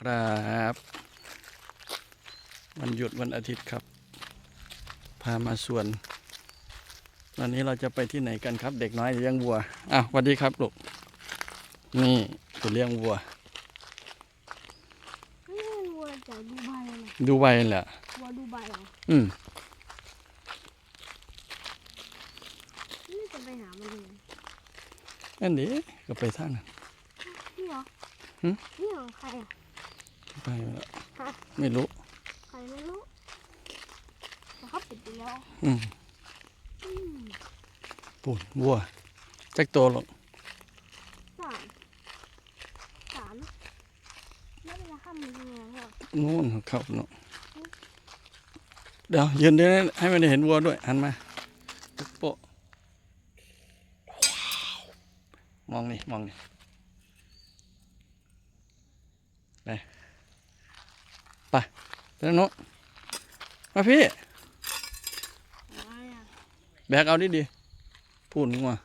ครับ วันหยุดวันอาทิตย์ครับ พามาสวน วันนี้เราจะไปที่ไหนกันครับ เด็กน้อยเลี้ยงวัวอ้าวสวัสดีครับลูกนี่จะเลี้ยงวัวนี่วัวจากดูไบเหรอดูไวแหละวัวดูไบเหรออืมนี่จะไปหามันเลยอันนี้ก็ไปทางนั้นนี่เหรอหึนี่ของใครอะ ไปแล้วฮะไม่รู้ใครไม่รู้แต่เขาปิดไปแล้วอืมอืมปุ่นวัวจักโตหรอกสามสามแล้วเวลาข้ามมันยังไงเหรอนู่นเขาเนาะเดี๋ยวยืนเดี๋ยวให้มันได้เห็นวัวด้วยหันมาโปะมองนี่มองนี่ไปไปเดี๋ยวโน้มาพี่ แบกเอาดิดีพูดนึกว่า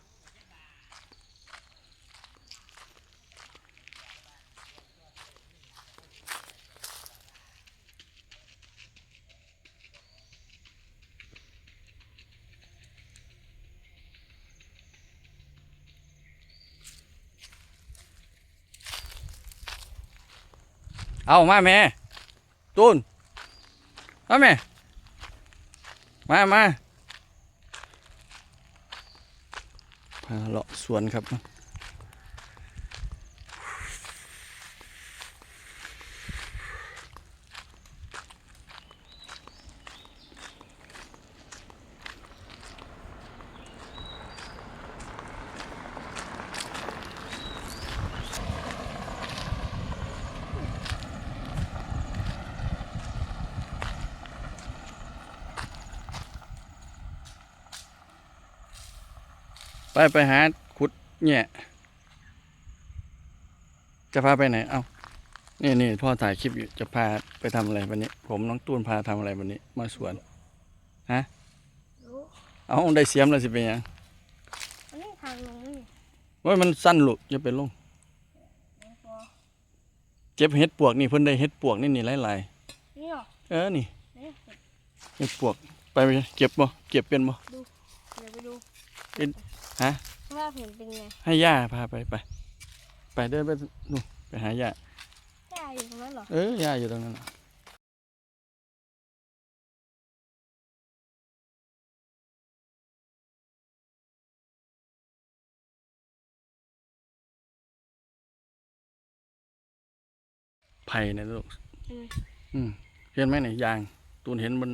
เอามาแม่ ตูนมาแม่มามาพาเลาะสวนครับ ไปไปหาขุดเนี่ย จะพาไปไหน เอ้านี่นี่พ่อถ่ายคลิปอยู่จะพาไปทำอะไรวันนี้ ผมน้องตูนพาทำอะไรวันนี้ มาสวนรู้เอาได้เสียมแล้วสิเป็นหยังอันนี้ทางลงนี่ว่ามันสั้นลูกอย่าไปลงแล้วก็เจ็บเห็ดปวกนี่เพิ่นได้เห็ดปวกนี่นี่หลายนี่เหรอๆเออนี่นี่เห็ดปวกไปไปเก็บบ่เก็บเป็นบ่เดี๋ยวไปดู ฮะว่าเห็นเป็นไงให้ย่าพาไปไปไปเดินไปนู่นไปหาย่าใช่อยู่ตรงนั้นเหรอเออย่าอยู่ตรงนั้นน่ะไผ่นะลูกใช่ไหมอืมเห็นไหมเนี่ยยาง ตูนเห็นมัน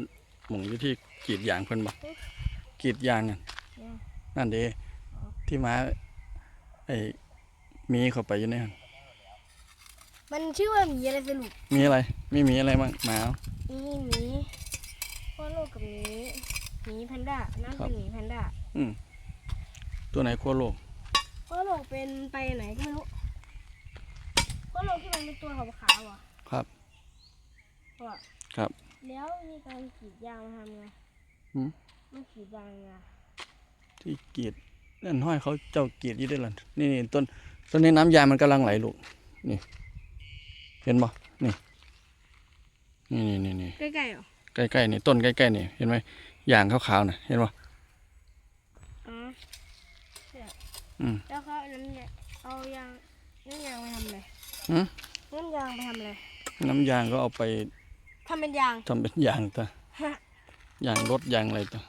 หม่งอยู่ที่กรีดยางเพิ่นบ่กรีดยางนั่นนั่นเด้ ที่ม้าไอ้มีเข้าไปอยู่ในนั้นมันชื่อว่าหมีอะไรสรุปมีอะไรมีหมีอะไรบ้างหมา มีหมีพ่อโลกกับหมีหมีแพนด้านั่นครับเป็นหมีแพนด้าตัวไหนขั้วโลกพ่อโลกเป็นไปไหนก็ไม่รู้พ่อโลกที่มันเป็นตัวขาวๆอะครับ พ่อครับ แล้วมีการกรีดยางมาทำไงหืม มันกรีดยางไงที่กรีด นั่นห้อยเขาเจ้ากรีดอยู่ด้วยล่ะนี่นี่ต้นต้นนี้น้ำยางมันกำลังไหลลูกนี่ เห็นบ่นี่นี่นี่นี่นี่ใกล้ๆเหรอใกล้ๆนี่ต้นใกล้ๆนี่เห็นไหมยางขาวๆน่ะเห็นบ่อ๋ออืมแล้วเขาเอาน้ำยางเอายางน้ำยางไปทำอะไรหืมน้ำยางไปทำอะไรน้ำยางก็เอาไปทำเป็นยางทำเป็นยางตะฮะยางรถยางอะไรตะ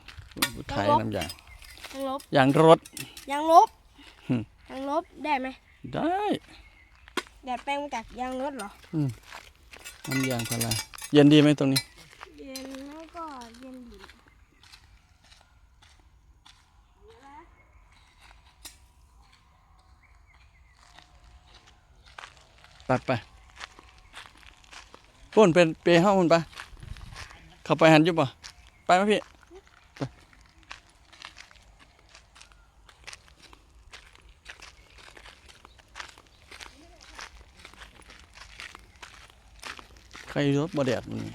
ขายยางรถน้ำยาง ยางลบยางรถยางลบหึยางลบได้ไหมได้ แดดแปลงมาจากยางรถเหรอน้ำยางพาราเย็นดีไหมตรงนี้ เย็นแล้วก็เย็นดีไปไปพุ่นเป็นเปรย์ห้องพุ่นไปเข้าไปหันอยุบป่ะไปไหมพี่ไปใค รรถบดแดดมันนี่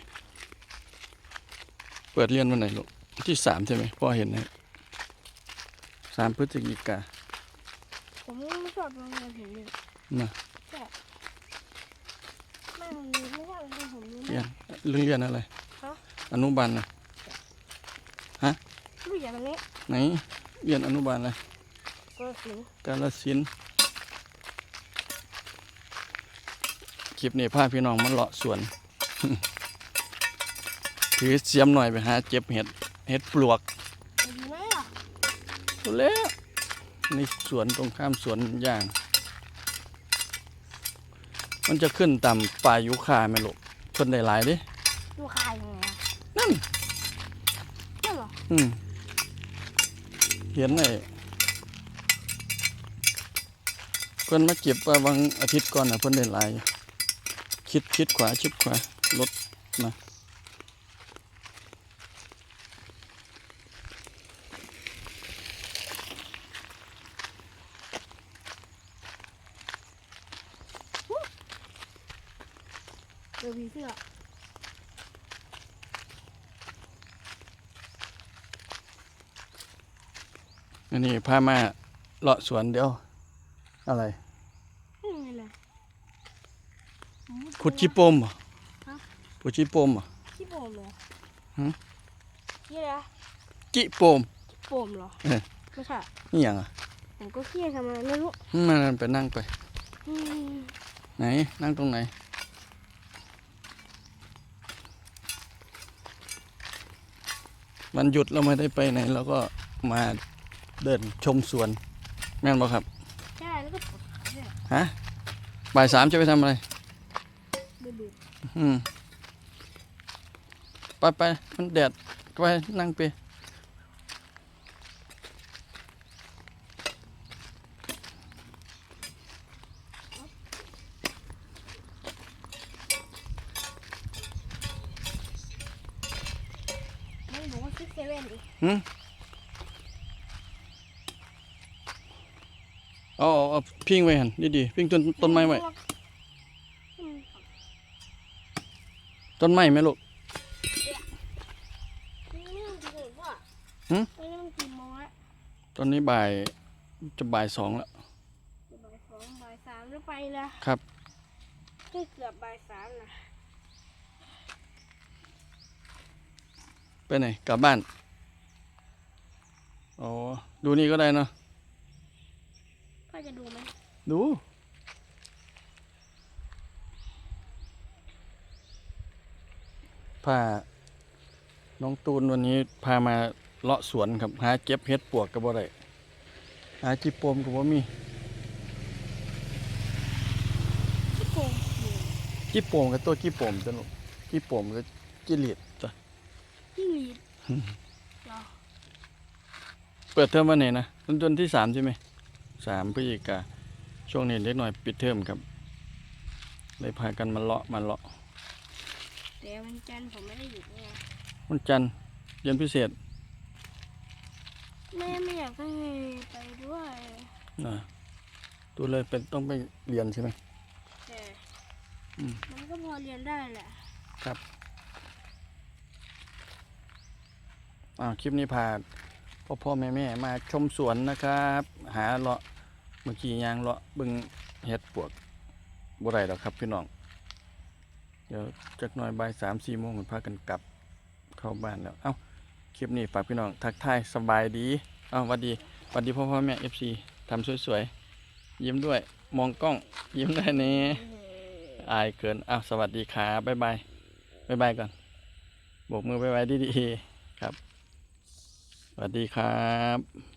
เปิดเรียนวันไหนลูกวันที่สามใช่ไหมพ่อเห็นนะสามพฤศจิกาผมไม่ชอบโรงเรียนผมเลยน่ะใช่แม่มันไม่ใช่มันเป็นผมรู้เรียนเรื่องเรียนอะไรฮะอนุบาลนะลูกอย่างนี้ไหนเรียนอนุบาลอะไรก็สิงกาลสินธุ์คลิปนี้พาพี่น้องมาเลาะสวน ถือเสียมหน่อยไปหาเจ็บเห็ดเห็ดปลวกดีไหมอะตัวเล็กในสวนตรงข้ามสวนยาง มันจะขึ้นต่ำป่ายุคาไหมลูกคนได้หลายเดิดูคายยังไงอะนั่นนั่นเหรออืมเห็นไอ้เพิ่นมาเก็บว่าวันอาทิตย์ก่อนน่ะเพิ่นได้หลายอยู่คิดคิดขวาชิดขวา รถมาเจอผีเสื้ออันนี้พามาเลาะสวนเดียว อะไร นี่ไงเลยขุดชิโปมเหรอ ฮะขุดชิโปมเหรอขี้โปมเหรอหืมขี้อะไรอะจิโปมโปมเหรอเออไม่ใช่นี่อย่างอะผมก็ขี้ทำอะไรไม่รู้มันนั่นไปนั่งไป อืมไหน นั่งตรงไหนมันหยุดเราไม่ได้ไปไหนเราก็มาเดินชมสวน แม่นบ่ครับ ใช่แล้วก็ปวดขาด้วยฮะบ่ายสามจะไปทำอะไร เบื่อ อืม ไปไปมันแดดไปนั่งไปๆไม่บอกว่าซิกเซเว่นดิเอาเอาเอาพิงไว้หันดีๆพิงต้นต้นไม้ไว้อืมต้นไม้ไหมลูก นี่ไม่ต้องกินเลยพ่อ หืมไม่ต้องกินโมงละตอนนี้บ่ายจะบ่ายสองแล้ว บ่ายสองบ่ายสามแล้วไปละครับ ก็เกือบบ่ายสามนะไปไหนกลับบ้าน อ๋อ ดูนี่ก็ได้เนาะพ่อจะดูไหมดู พา น้องตูนวันนี้พามา เลาะสวนครับ หาเก็บเห็ดปวกกับบ่ได้หาจิโปมกับบ่มีขี้โปมจิโปมกับตัวจิโปมจ้ะลูกจิโปมกับจิเหลียดจ้ะที่มีดเหรอเปิดเทอมวันไหนนะต้นต้นที่สามใช่ไหมสามพฤศจิกาช่วงนี้เล็กหน่อยปิดเทอมครับเลยพากันมาเลาะมาเลาะแต่วันจันทร์ผมไม่ได้หยุดไงวันจันทร์เรียนพิเศษ แม่ไม่อยากให้ไปด้วยนะตัวเลยเป็นต้องไปเรียนใช่ไหมแต่อืมมันก็พอเรียนได้แหละอ่าคลิปนี้พาพ่อพ่อแม่แม่มาชมสวนนะครับ หาเลาะเมื่อกี้ยางเลาะเบึงเห็ดปวกบ่ไรหรอกครับพี่น้อง เดี๋ยวจักหน่อยบ่ายสามสี่โมงพากันกลับเข้าบ้านแล้ว เอ้า คลิปนี้ฝากพี่น้องทักทายสบายดีอ้าววันดีวันดีพ่อพ่อแม่เอฟซีทำสวยๆ ยิ้มด้วยมองกล้อง ยิ้มได้เน่อายเกินอ้าวสวัสดีครับบ๊ายบายบ๊ายบายก่อนโบกมือบ๊ายบายดีๆครับสวัสดีครับ